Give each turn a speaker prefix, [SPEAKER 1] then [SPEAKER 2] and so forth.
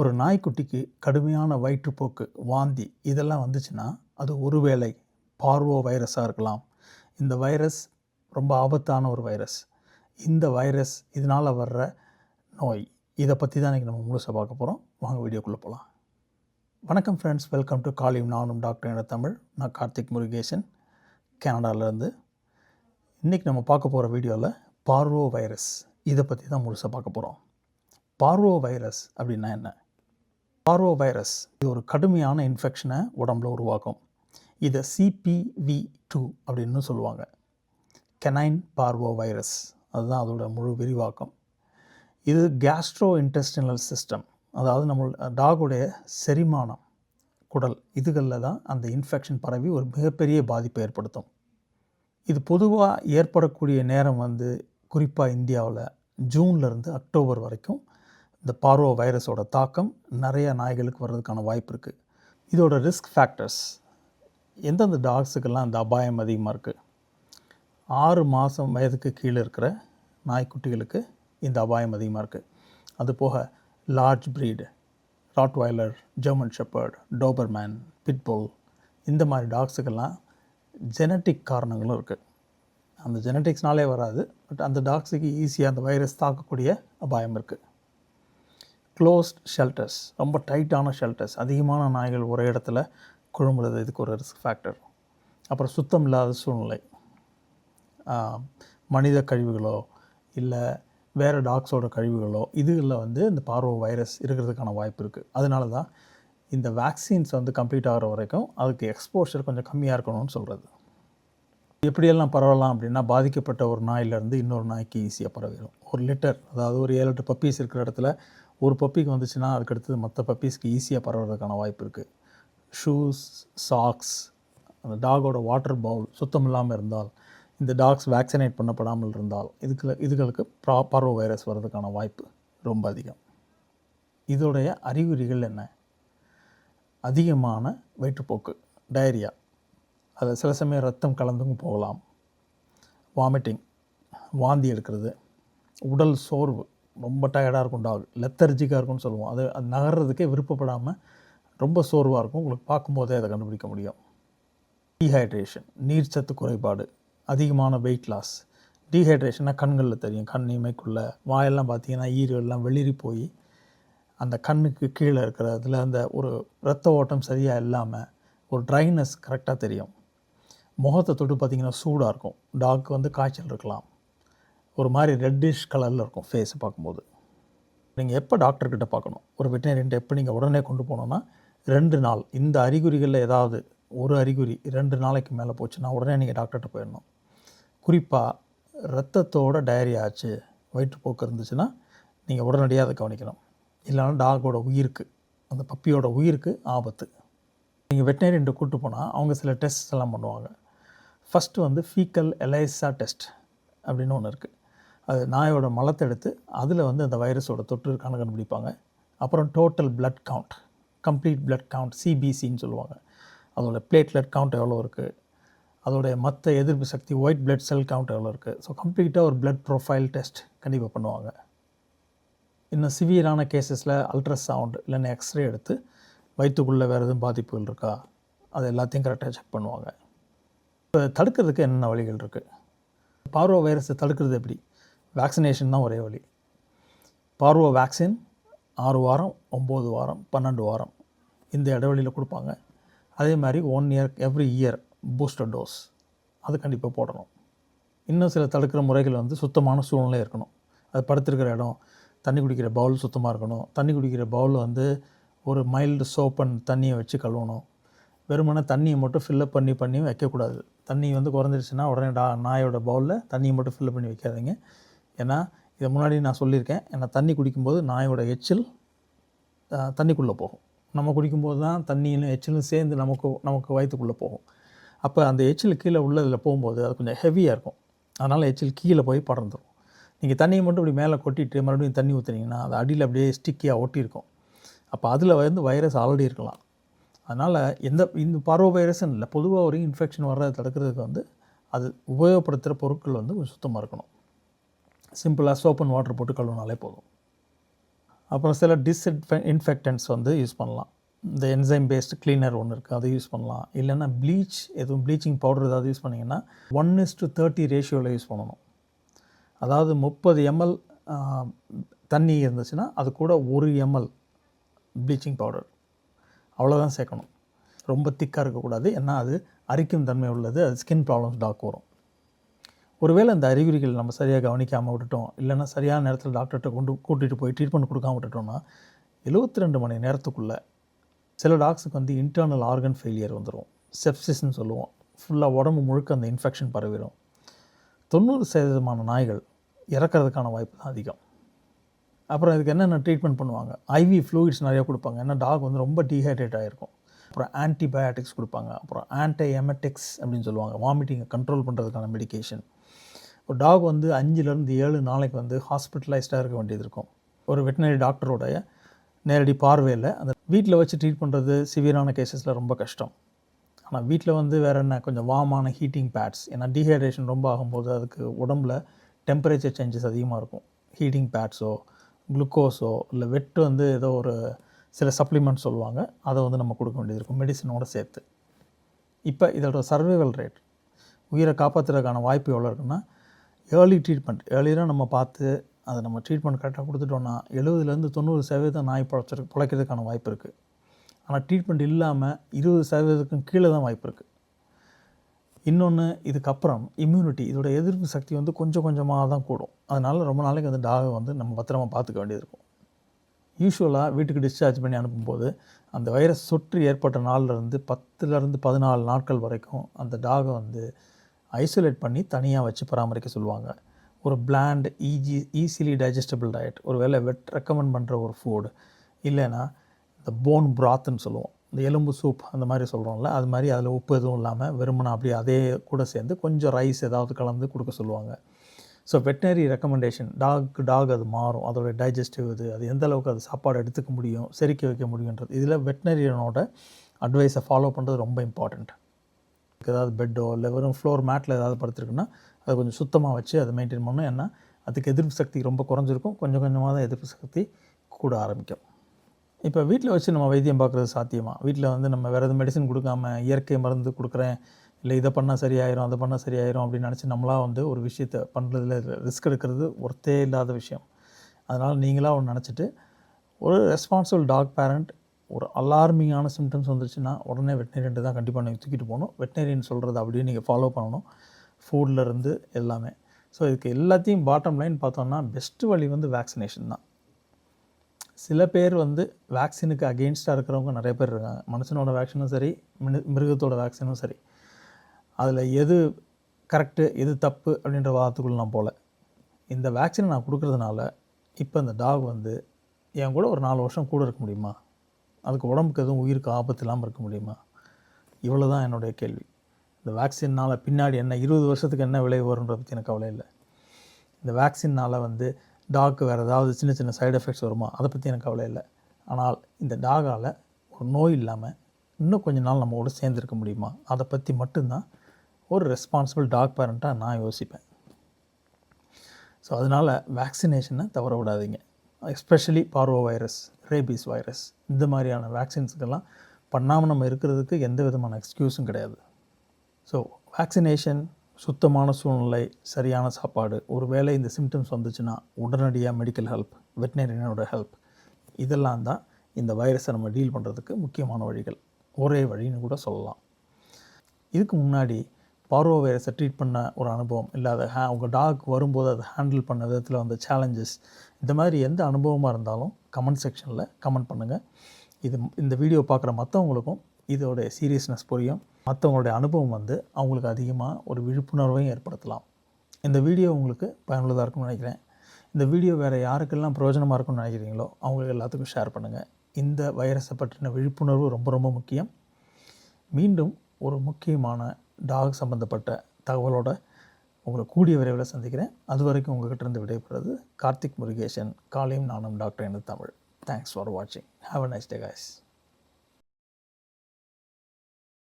[SPEAKER 1] ஒரு நாய்க்குட்டிக்கு கடுமையான வயிற்றுப்போக்கு வாந்தி இதெல்லாம் வந்துச்சுன்னா அது ஒருவேளை பார்வோ வைரஸாக இருக்கலாம். இந்த வைரஸ் ரொம்ப ஆபத்தான ஒரு வைரஸ். இந்த வைரஸ் இதனால் வர்ற நோய் இதை பற்றி தான் இன்றைக்கி நம்ம முழுசாக பார்க்க போகிறோம் வாங்க வீடியோக்குள்ளே போகலாம் வணக்கம் ஃப்ரெண்ட்ஸ் வெல்கம் டு காலிம் நானும் டாக்டர் என தமிழ். நான் கார்த்திக் முருகேசன் கனடாவிலேருந்து இன்றைக்கி நம்ம பார்க்க போகிற வீடியோவில் பார்வோ வைரஸ் இதை பற்றி தான் முழுசாக பார்க்க போகிறோம் பார்வோ வைரஸ் அப்படின்னா என்ன? பார்வோ வைரஸ் இது ஒரு கடுமையான இன்ஃபெக்ஷனை உடம்புல உருவாக்கும். இதை சிபிவி டூ அப்படின்னு சொல்லுவாங்க. கெனைன் பார்வோ வைரஸ் அதுதான் அதோட முழு விரிவாக்கம். இது கேஸ்ட்ரோ இன்டெஸ்டினல் சிஸ்டம் அதாவது நம்ம டாகுடைய செரிமானம் குடல் இதுகளில் தான் அந்த இன்ஃபெக்ஷன் பரவி ஒரு மிகப்பெரிய பாதிப்பை ஏற்படுத்தும். இது பொதுவாக ஏற்படக்கூடிய நேரம் வந்து குறிப்பாக இந்தியாவில் ஜூன்லேருந்து அக்டோபர் வரைக்கும் இந்த பார்வோ வைரஸோட தாக்கம் நிறைய நாய்களுக்கு வர்றதுக்கான வாய்ப்பு இருக்குது இதோட ரிஸ்க் ஃபேக்டர்ஸ் எந்தெந்த டாக்ஸுக்கெல்லாம் இந்த அபாயம் அதிகமாக இருக்குது ஆறு மாதம் வயதுக்கு கீழே இருக்கிற நாய்க்குட்டிகளுக்கு இந்த அபாயம் அதிகமாக இருக்குது அது போக large breed Rottweiler German shepherd Doberman pitbull இந்த மாதிரி டாக்ஸுக்கெல்லாம் ஜெனட்டிக் காரணங்களும் இருக்குது அந்த ஜெனட்டிக்ஸ்னாலே வராது பட் அந்த டாக்ஸுக்கு ஈஸியாக அந்த வைரஸ் தாக்கக்கூடிய அபாயம் இருக்குது க்ளோஸ்ட் ஷெல்டர்ஸ் ரொம்ப டைட்டான ஷெல்டர்ஸ் அதிகமான நாய்கள் ஒரே இடத்துல குழும்புறது இதுக்கு ஒரு ரிஸ்க் ஃபேக்டர் அப்புறம் சுத்தம் இல்லாத சூழ்நிலை. மனித கழிவுகளோ இல்லை வேறு டாக்ஸோட கழிவுகளோ இதுகளில் வந்து இந்த பார்வோ வைரஸ் இருக்கிறதுக்கான வாய்ப்பு இருக்குது அதனால தான் இந்த வேக்சின்ஸ் வந்து கம்ப்ளீட் ஆகிற வரைக்கும் அதுக்கு எக்ஸ்போஷர் கொஞ்சம் கம்மியாக இருக்கணும்னு சொல்கிறது எப்படியெல்லாம் பரவலாம் அப்படின்னா பாதிக்கப்பட்ட ஒரு நாயிலேருந்து இன்னொரு நாய்க்கு ஈஸியாக பரவிடும் ஒரு லிட்டர் அதாவது ஒரு ஏழு எட்டு பப்பீஸ் இருக்கிற இடத்துல ஒரு பப்பிக்கு வந்துச்சுன்னா அதுக்கு அடுத்தது மற்ற பப்பீஸ்க்கு ஈஸியாக பரவுறதுக்கான வாய்ப்பு இருக்குது ஷூஸ் சாக்ஸ் அந்த டாகோட வாட்டர் பவுல் சுத்தம் இல்லாமல் இருந்தால் இந்த டாக்ஸ் வேக்சினேட் பண்ணப்படாமல் இருந்தால் இதுக்கு இதுகளுக்கு ப்ரா பரவ வைரஸ் வர்றதுக்கான வாய்ப்பு ரொம்ப அதிகம். இதோடைய அறிகுறிகள் என்ன? அதிகமான வயிற்றுப்போக்கு டயரியா அது சில சமயம் ரத்தம் கலந்தும் போகலாம். வாமிட்டிங் வாந்தி எடுக்கிறது உடல் சோர்வு ரொம்ப டயர்டாக இருக்கும் டாக் லெத்தர்ஜிக்காக இருக்கும்னு சொல்லுவோம். அது அது நகர்றதுக்கே விருப்பப்படாமல் ரொம்ப சோர்வாக இருக்கும். உங்களுக்கு பார்க்கும்போதே அதை கண்டுபிடிக்க முடியும். டீஹைட்ரேஷன் நீர்ச்சத்து குறைபாடு அதிகமான வெயிட் லாஸ் டீஹைட்ரேஷன்னா கண்களில் தெரியும். கண் இமைக்குள்ளே வாயெல்லாம் பார்த்தீங்கன்னா ஈரெல்லாம் வெளிரி போய் அந்த கண்ணுக்கு கீழே இருக்கிற அதில் அந்த ஒரு ரத்த ஓட்டம் சரியாக இல்லாமல் ஒரு ட்ரைனஸ் கரெக்டாக தெரியும். முகத்தை தொட்டு பார்த்தீங்கன்னா சூடாக இருக்கும். டாக் வந்து காய்ச்சல் இருக்கலாம். ஒரு மாதிரி ரெட்டிஷ் கலரில் இருக்கும் ஃபேஸை பார்க்கும்போது. நீங்கள் எப்போ டாக்டர்கிட்ட பார்க்கணும்? ஒரு வெட்டினரின்ட்ட எப்போ நீங்கள் உடனே கொண்டு போனோன்னா ரெண்டு நாள். இந்த அறிகுறிகளில் ஏதாவது ஒரு அறிகுறி ரெண்டு நாளைக்கு மேலே போச்சுன்னா உடனே நீங்கள் டாக்டர்கிட்ட போயிடணும். குறிப்பாக ரத்தத்தோட டயரி ஆச்சு வயிற்றுப்போக்கு இருந்துச்சுன்னா நீங்கள் உடனடியாக அதை கவனிக்கணும். இல்லைன்னா டாகோட உயிருக்கு அந்த பப்பியோட உயிருக்கு ஆபத்து. நீங்கள் வெட்டினரின்ட்ட கூப்பிட்டு போனால் அவங்க சில டெஸ்ட் எல்லாம் பண்ணுவாங்க. ஃபஸ்ட்டு வந்து ஃபீக்கல் எலைசா டெஸ்ட் அப்படின்னு ஒன்று இருக்குது அது நாயோட மலத்தை எடுத்து அதில் வந்து அந்த வைரஸோட தொற்று இருக்கான்னு கண்டுபிடிப்பாங்க. அப்புறம் total blood count complete blood count சிபிசின்னு சொல்லுவாங்க. அதோடய பிளேட்லெட் கவுண்ட் எவ்வளோ இருக்குது அதோடைய மற்ற எதிர்ப்பு சக்தி ஒயிட் பிளட் செல் கவுண்ட் எவ்வளோ இருக்குது ஸோ கம்ப்ளீட்டாக ஒரு பிளட் ப்ரொஃபைல் டெஸ்ட் கண்டிப்பாக பண்ணுவாங்க. இன்னும் சிவியரான கேசஸில் அல்ட்ராசவுண்ட் இல்லைன்னா எக்ஸ்ரே எடுத்து வயிற்றுக்குள்ளே வேறு எதுவும் பாதிப்புகள் இருக்கா? அது எல்லாத்தையும் கரெக்டாக செக் பண்ணுவாங்க. இப்போ தடுக்கிறதுக்கு என்னென்ன வழிகள் இருக்குது பார்வோ வைரஸை தடுக்கிறது எப்படி? வேக்சினேஷன் தான் ஒரே வழி. பார்வோ வேக்சின் ஆறு வாரம் ஒம்பது வாரம் பன்னெண்டு வாரம் இந்த இடைவெளியில் கொடுப்பாங்க. அதே மாதிரி one year every year booster dose அது கண்டிப்பாக போடணும். இன்னும் சில தடுக்கிற முறைகள் வந்து சுத்தமான சூழ்நிலை இருக்கணும். அது படுத்திருக்கிற இடம் தண்ணி குடிக்கிற பவுல் சுத்தமாக இருக்கணும். தண்ணி குடிக்கிற பவுல் வந்து ஒரு மைல்டு சோப்பன் தண்ணியை வச்சு கழுவணும். வெறுமனே தண்ணியை மட்டும் ஃபில்லப் பண்ணி பண்ணி வைக்கக்கூடாது. தண்ணி வந்து குறைஞ்சிருச்சுன்னா உடனே டா நாயோட பவுலில் தண்ணியை மட்டும் ஃபில்லப் பண்ணி வைக்காதீங்க. ஏன்னா இதை முன்னாடி நான் சொல்லியிருக்கேன். ஏன்னா தண்ணி குடிக்கும்போது நாயோட எச்சில் தண்ணிக்குள்ளே போகும். நம்ம குடிக்கும்போது தான் தண்ணியிலும் எச்சிலும் சேர்ந்து நமக்கு நமக்கு வயிற்றுக்குள்ளே போகும். அப்போ அந்த எச்சில் கீழே உள்ளதில் போகும்போது அது கொஞ்சம் ஹெவியாக இருக்கும். அதனால் எச்சில் கீழே போய் படர்ந்துடும் நீங்கள் தண்ணியை மட்டும் இப்படி மேலே கொட்டிட்டு மறுபடியும் தண்ணி ஊற்றுனீங்கன்னா அது அடியில் அப்படியே ஸ்டிக்கியாக ஒட்டியிருக்கும். அப்போ அதில் வந்து வைரஸ் ஆல்ரெடி இருக்கலாம். அதனால் எந்த இந்த பருவ வைரஸ்ன்னு இல்லை பொதுவாக ஒரு இன்ஃபெக்ஷன் வர்றதை தடுக்கிறதுக்கு வந்து அது உபயோகப்படுத்துகிற பொருட்கள் வந்து கொஞ்சம் சுத்தமாக இருக்கணும். சிம்பிளாக சோப் அண்ட் வாட்டர் போட்டு கழுவினாலே போதும். அப்புறம் சில டிஸ்இன்ஃபெ இன்ஃபெக்டன்ஸ் வந்து யூஸ் பண்ணலாம். இந்த என்சைம் பேஸ்டு க்ளீனர் ஒன்று இருக்குது அதை யூஸ் பண்ணலாம். இல்லைன்னா ப்ளீச் எதுவும் ப்ளீச்சிங் பவுடர் ஏதாவது யூஸ் பண்ணிங்கன்னா ஒன் இஸ் டு தேர்ட்டி ரேஷியோவில் யூஸ் பண்ணணும். அதாவது முப்பது எம்எல் தண்ணி இருந்துச்சுன்னா அது கூட ஒரு எம்எல் ப்ளீச்சிங் பவுடர் அவ்வளோதான் சேர்க்கணும். ரொம்ப திக்காக இருக்கக்கூடாது. ஏன்னா அது அரிக்கும் தன்மை உள்ளது அது ஸ்கின் ப்ராப்ளம்ஸ் டாக் வரும் ஒருவேளை அந்த அறிகுறிகள் நம்ம சரியாக கவனிக்காமல் விட்டுட்டோம் இல்லைன்னா சரியான நேரத்தில் டாக்டர்கிட்ட கொண்டு கூட்டிகிட்டு போய் ட்ரீட்மெண்ட் கொடுக்காம விட்டுட்டோம்னா எழுபத்தி ரெண்டு மணி நேரத்துக்குள்ளே சில டாக்ஸுக்கு வந்து இன்டர்னல் ஆர்கன் ஃபெயிலியர் வந்துடும் செப்சிஸ்ன்னு சொல்லுவோம். ஃபுல்லாக உடம்பு முழுக்க அந்த இன்ஃபெக்ஷன் பரவிடும் தொண்ணூறு சதவீதமான நாய்கள் இறக்கிறதுக்கான வாய்ப்பு தான் அதிகம். அப்புறம் இதுக்கு என்னென்ன ட்ரீட்மெண்ட் பண்ணுவாங்க? ஐவி ஃப்ளூயிட்ஸ் நிறையா கொடுப்பாங்க. ஏன்னா டாக் வந்து ரொம்ப டீஹைட்ரேட் ஆகிருக்கும் அப்புறம் ஆன்டிபயாட்டிக்ஸ் கொடுப்பாங்க. அப்புறம் ஆன்டி எமெட்டிக்ஸ் அப்படின்னு சொல்லுவாங்க. வாமிட்டிங்கை கண்ட்ரோல் பண்ணுறதுக்கான மெடிகேஷன் ஒரு டாக் வந்து அஞ்சுலேருந்து ஏழு நாளைக்கு வந்து ஹாஸ்பிட்டலைஸ்டாக இருக்க வேண்டியது இருக்கும். ஒரு வெட்டினரி டாக்டரோடைய நேரடி பார்வையில் அந்த வீட்டில் வச்சு ட்ரீட் பண்ணுறது சிவியரான கேசஸில் ரொம்ப கஷ்டம். ஆனால் வீட்டில் வந்து வேறு என்ன கொஞ்சம் வார்மான ஹீட்டிங் பேட்ஸ் ஏன்னா டீஹைட்ரேஷன் ரொம்ப ஆகும்போது அதுக்கு உடம்புல டெம்பரேச்சர் சேஞ்சஸ் அதிகமாக இருக்கும். ஹீட்டிங் பேட்ஸோ குளுக்கோஸோ இல்லை வெட்டு வந்து ஏதோ ஒரு சில சப்ளிமெண்ட் சொல்லுவாங்க. அதை வந்து நம்ம கொடுக்க வேண்டியது இருக்கும் மெடிசனோடு சேர்த்து. இப்போ இதோட சர்வைவல் ரேட் உயிரை காப்பாற்றுறதுக்கான வாய்ப்பு எவ்வளோ இருக்குன்னா ஏர்லி ட்ரீட்மெண்ட் ஏர்லியராக நம்ம பார்த்து அதை நம்ம ட்ரீட்மெண்ட் கரெக்டாக கொடுத்துட்டோன்னா எழுபதுலேருந்து தொண்ணூறு சதவீதம் நாய் பிழைச்சிரு பிழைக்கிறதுக்கான வாய்ப்பு இருக்குது ஆனால் ட்ரீட்மெண்ட் இல்லாமல் இருபது சதவீதத்துக்கும் கீழே தான் வாய்ப்பு இருக்குது இன்னொன்று இதுக்கப்புறம் இம்யூனிட்டி இதோட எதிர்ப்பு சக்தி வந்து கொஞ்சம் கொஞ்சமாக தான் கூடும். அதனால் ரொம்ப நாளைக்கு வந்து டாகை வந்து நம்ம பத்திரமா பார்த்துக்க வேண்டியது இருக்கும். யூஸ்வலாக வீட்டுக்கு டிஸ்சார்ஜ் பண்ணி அனுப்பும்போது அந்த வைரஸ் சொற்று ஏற்பட்ட நாள்லேருந்து பத்துலேருந்து பதினாலு நாட்கள் வரைக்கும் அந்த டாகை வந்து ஐசோலேட் பண்ணி தனியாக வச்சு பராமரிக்க சொல்லுவாங்க. ஒரு bland easy easily digestible diet ஒரு வேளை வெட் ரெக்கமெண்ட் பண்ணுற ஒரு ஃபுட் இல்லைன்னா இந்த போன் ப்ராத்துன்னு சொல்லுவோம். இந்த எலும்பு சூப் அந்த மாதிரி சொல்கிறோம்ல அது மாதிரி அதில் உப்பு எதுவும் இல்லாமல் வெறுமனை அப்படியே அதே கூட சேர்ந்து கொஞ்சம் ரைஸ் ஏதாவது கலந்து கொடுக்க சொல்லுவாங்க. So veterinary recommendation dog dog அது மாறும். அதோடைய டைஜஸ்டிவ் இது அது எந்த அளவுக்கு அது சாப்பாடு எடுத்துக்க முடியும் செரிக்க வைக்க முடியுன்றது இதில் வெட்டினரியனோட அட்வைஸை ஃபாலோ பண்ணுறது ரொம்ப இம்பார்ட்டண்ட் ஏதாவது பெட்டோ இல்லை வெறும் ஃப்ளோர் மேட்டில் ஏதாவது படுத்துருக்குன்னா அதை கொஞ்சம் சுத்தமாக வச்சு அதை மெயின்டைன் பண்ணணும். ஏன்னா அதுக்கு எதிர்ப்பு சக்தி ரொம்ப குறைஞ்சிருக்கும். கொஞ்சம் கொஞ்சமாக தான் எதிர்ப்பு சக்தி கூட ஆரம்பிக்கும். இப்போ வீட்டில் வச்சு நம்ம வைத்தியம் பார்க்குறது சாத்தியமாக வீட்டில் வந்து நம்ம வேறு எதுவும் மெடிசன் கொடுக்காம இயற்கை மருந்து கொடுக்குறேன் இல்லை இதை பண்ணால் சரியாயிரும் அதை பண்ணால் சரியாயிரும் அப்படின்னு நினச்சி நம்மளாக வந்து ஒரு விஷயத்தை பண்ணுறதுல ரிஸ்க் எடுக்கிறது ஒருத்தே இல்லாத விஷயம். அதனால் நீங்களாக ஒன்று நினச்சிட்டு ஒரு ரெஸ்பான்சிபிள் டாக் பேரண்ட் ஒரு அலார்மிங்கான சிம்டம்ஸ் வந்துருச்சுன்னா உடனே வெட்டினரியன்ட்டு தான் கண்டிப்பாக நீங்கள் தூக்கிட்டு போகணும். வெட்டினரியன் சொல்கிறது அப்படியே நீங்கள் ஃபாலோ பண்ணணும். ஃபுட்லேருந்து எல்லாமே. ஸோ இதுக்கு எல்லாத்தையும் பாட்டம் லைன் பார்த்தோம்னா பெஸ்ட்டு வழி வந்து வேக்சினேஷன் தான். சில பேர் வந்து வேக்சினுக்கு அகெயின்ஸ்டாக இருக்கிறவங்க நிறைய பேர் இருக்காங்க. மனுஷனோட வேக்சினும் சரி மினு மிருகத்தோட வேக்சினும் சரி. அதில் எது கரெக்டு எது தப்பு அப்படின்ற வாதத்துக்குள்ள நான் போகல. இந்த வேக்சினை நான் கொடுக்குறதுனால இப்போ இந்த டாக் வந்து என் கூட ஒரு நாலு வருஷம் கூட இருக்க முடியுமா? அதுக்கு உடம்புக்கு எதுவும் உயிருக்கு ஆபத்து இல்லாமல் இருக்க முடியுமா? இவ்வளோ தான் என்னுடைய கேள்வி. இந்த வேக்சின்னால் பின்னாடி என்ன இருபது வருஷத்துக்கு என்ன விளைவு வருன்றதை பற்றி எனக்கு கவலை இல்லை. இந்த வேக்சின்னால் வந்து டாக்கு வேறு ஏதாவது சின்ன சின்ன சைடு எஃபெக்ட்ஸ் வருமா? அதை பற்றி எனக்கு கவலை இல்லை. ஆனால் இந்த டாகால் ஒரு நோய் இல்லாமல் இன்னும் கொஞ்ச நாள் நம்ம சேர்ந்துருக்க முடியுமா? அதை பற்றி மட்டும்தான் ஒரு ரெஸ்பான்சிபிள் டாக் பேரண்ட்டாக நான் யோசிப்பேன். ஸோ அதனால் வேக்சினேஷனை தவற விடாதீங்க especially parvo virus rabies virus இந்த மாதிரியான வேக்சின்ஸுக்கெல்லாம் பண்ணாமல் நம்ம இருக்கிறதுக்கு எந்த விதமான எக்ஸ்கியூஸும் கிடையாது. ஸோ வேக்சினேஷன் சுத்தமான சூழ்நிலை சரியான சாப்பாடு ஒரு வேளை இந்த சிம்டம்ஸ் வந்துச்சுன்னா உடனடியாக மெடிக்கல் ஹெல்ப் வெட்டினரியனோட ஹெல்ப் இதெல்லாம் தான் இந்த வைரஸை நம்ம டீல் பண்ணுறதுக்கு முக்கியமான வழிகள். ஒரே வழின்னு கூட சொல்லலாம். இதுக்கு முன்னாடி பார்வோ வைரஸை ட்ரீட் பண்ண ஒரு அனுபவம் இல்லாத ஹே உங்கள் டாக் வரும்போது அதை ஹேண்டில் பண்ண விதத்தில் வந்த சேலஞ்சஸ் இந்த மாதிரி எந்த அனுபவமாக இருந்தாலும் கமெண்ட் செக்ஷனில் கமெண்ட் பண்ணுங்கள் இது இந்த வீடியோ பார்க்குற மற்றவங்களுக்கும் இதோடைய சீரியஸ்னஸ் புரியும். மற்றவங்களுடைய அனுபவம் வந்து அவங்களுக்கு அதிகமாக ஒரு விழிப்புணர்வையும் ஏற்படுத்தலாம். இந்த வீடியோ உங்களுக்கு பயனுள்ளதாக இருக்கும்னு நினைக்கிறேன். இந்த வீடியோ வேறு யாருக்கெல்லாம் பிரயோஜனமாக இருக்கும்னு நினைக்கிறீங்களோ அவங்களுக்கு எல்லாத்துக்கும் ஷேர் பண்ணுங்கள் இந்த வைரஸை பற்றின விழிப்புணர்வு ரொம்ப ரொம்ப முக்கியம். மீண்டும் ஒரு முக்கியமான டாக் சம்மந்தப்பட்ட தகவலோட உங்களை கூடிய விரைவில் சந்திக்கிறேன். அது வரைக்கும் உங்கள்கிட்ட இருந்து விடைபெறுறது கார்த்திக் முருகேசன். காலையும் நானும் டாக்டர் எனது தமிழ். தேங்க்ஸ் ஃபார் வாட்சிங் have a nice day guys